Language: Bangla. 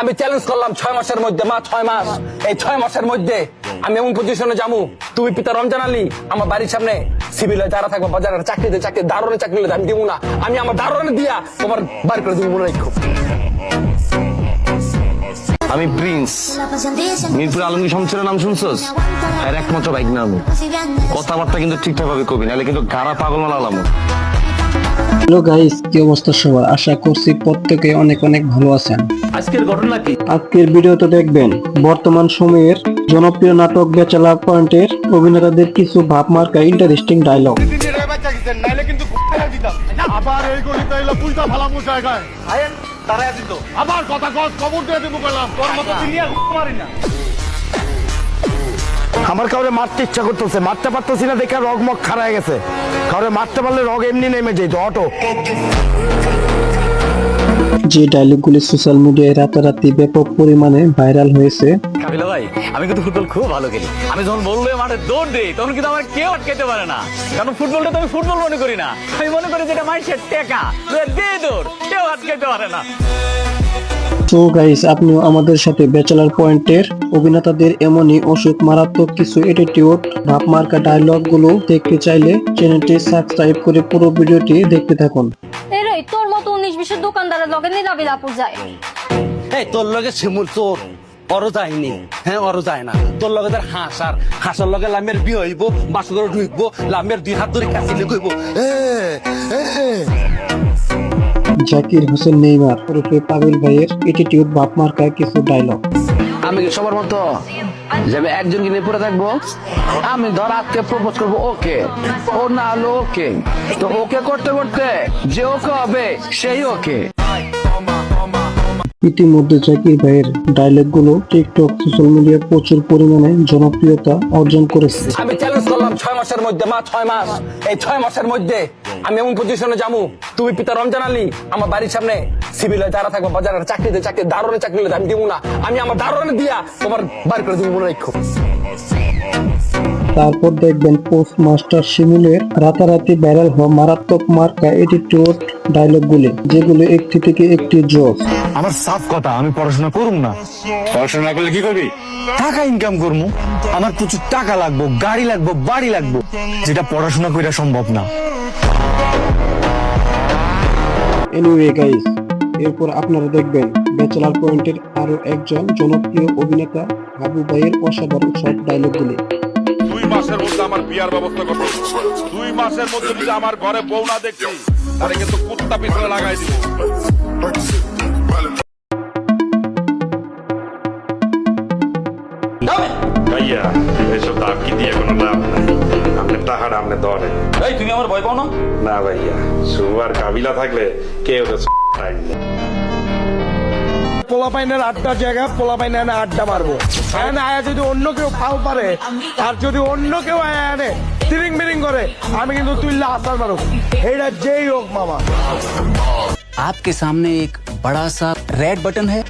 আমি চ্যালেঞ্জ করলাম ছয় মাসের মধ্যে, মা, ছয় মাস। এই ছয় মাসের মধ্যে আমি এমন পজিশনে যাব। তুমি পিতা রমজান আলী, আমার বাড়ির সামনে সিভিল যারা থাকব বাজারে চাকরিতে, চাকরি দারোয়ানে চাকরি আমি দিব না। আমি আমার দারোয়ানে দিয়া তোমার বাড়ি করে দিব মনে আমি প্রিন্স। মিরপুর আলমগীর সংসারের নাম শুনছস? আর একমাত্র বাইক নাম কথাবার্তা কিন্তু ঠিকঠাক ভাবে কবি নাহলে কিন্তু গাড়া পাগল মালালাম হ্যালো গাইস কি অবস্থা সবার? আশা করছি প্রত্যেকে অনেক অনেক ভালো আছেন। আজকের ঘটনা কি? আজকের ভিডিওতে দেখবেন বর্তমান সময়ের জনপ্রিয় নাটক বেচালা পয়েন্টের অভিনেতাদের কিছু ভাবমার্কা ইন্টারেস্টিং ডায়লগ আবার এই গলিতে এলো পুলটা ফালামু জায়গায়। আবার কথা কস খবর দিয়ে দেবো বললাম তোর মতো আমার কাউরে মারতে ইচ্ছা করতেছে। মারতে পারতেছি না দেখে রগ মগ খারায় গেছে। কাউরে মারতে পারলে রগ এমনি নেমে যেত অটো। যে ডায়লগগুলি সোশ্যাল মিডিয়ায় রাতারাতি ব্যাপক পরিমাণে ভাইরাল হয়েছে। কাবিলা ভাই আমি কিন্তু ফুটবল খুব ভালো খেলি। আমি যখন বললে মাঠে দৌড় দিই তখন কিন্তু আমার কেউ আটকাতে পারে না। কারণ ফুটবলটা তো আমি ফুটবল মনে করি না। আমি মনে করি যেটা মানুষের টেকা। দে দৌড় কেউ আটকাতে পারে না। তো গাইস আপনিও আমাদের সাথে ব্যাচেলার পয়েন্টের অভিনেতাদের এমনই অসুখ মারাত্মক কিছু অ্যাটিটিউড ভাবমার্কা ডায়লগগুলো দেখতে চাইলে চ্যানেলটি সাবস্ক্রাইব করে পুরো ভিডিওটি দেখতে থাকুন। এরই তোর মতো উনিশ বিশের দোকানদারের লগে নিরাবিলাপুর যায়। এই তোর লগে শিমুল চোর অরো যায়নি। হ্যাঁ অরো যায় না। তোর লগে তার হাঁস আর হাঁসের লগে লামের বিয়ে হইব বাস করে ঢুকবো লামের দুই হাত ধরে কাছে কইব এ এ, এ। জাকির হোসেন নেইমার ওরফে পাবেল ভাইয়ের অ্যাটিটিউড ভাবমার্কা কিছু ডায়লগ আমি কি সবার মতো? যাবে একজন কিনে পড়ে থাকব? আমি ধর আজকে প্রপোজ করব ওকে। ও না হলো ওকে। তো ওকে করতে করতে যে ওকে হবে সেই ওকে। ইতিমধ্যে জাকির ভাইয়ের ডায়লগগুলো টিকটক সোশ্যাল মিডিয়ায় প্রচুর পরিমাণে জনপ্রিয়তা অর্জন করেছে। আমি চ্যালেঞ্জ ছয় মাসের মধ্যে, মা, ছয় মাস। এই ছয় মাসের মধ্যে আমি এমন পজিশনে যাব। তুমি পিতা রমজান আলী, আমার বাড়ির সামনে সিভিল যারা থাকব, বাজারের চাকরিতে চাকরি দারুণের চাকরি আমি দিব না। আমি আমার দারুণে দিয়া তোমার বাড়ি করে দিব মনে রাখো। তারপর দেখবেন পোস্ট মাস্টার শিমুলের রাতারাতি ভাইরাল হওয়া মারাত্মক মার্কা অ্যাটিটিউড ডায়লগ গুলি যেগুলো একটি থেকে একটি জোস আমার সাফ কথা আমি পড়াশোনা করুম না। পড়াশোনা করলে কি করবি? টাকা ইনকাম করব আমার প্রচুর টাকা লাগবো গাড়ি লাগবো বাড়ি লাগবো যেটা পড়াশোনা করা সম্ভব না। এনিওয়ে গাইস এরপর আপনারা দেখবেন ব্যাচেলার পয়েন্টের আরও একজন জনপ্রিয় অভিনেতা হাবু ভাইয়ের অসাধারণ সব ডায়লগগুলি মাসের মধ্যে আমার বিয়ার ব্যবস্থা করব। দুই মাসের মধ্যে যদি আমার ঘরে বউ না দেখছি তাহলে কিন্তু কুত্তা পিছনে লাগাই দিব। ভাইয়া এসব দাম কি দিয়ে কোনো লাভ নাই। আপনার টাকাটা আপনি ধরে এই তুমি আমার ভয় পাও না? না ভাইয়া সুবার কাবিলা থাকলে কেউ তো পোলাপাইনের আড্ডা জায়গা পোলাপাইনে আড্ডা মারবো হ্যাঁ আয়া যদি অন্য কেউ ফাল পারে আর যদি অন্য কেউ আয়া আনে তিরিং বিরিং করে আমি কিন্তু তুললে আসার মারো এইটা যেই হোক মামা आपके सामने एक बड़ा सा रेड बटन है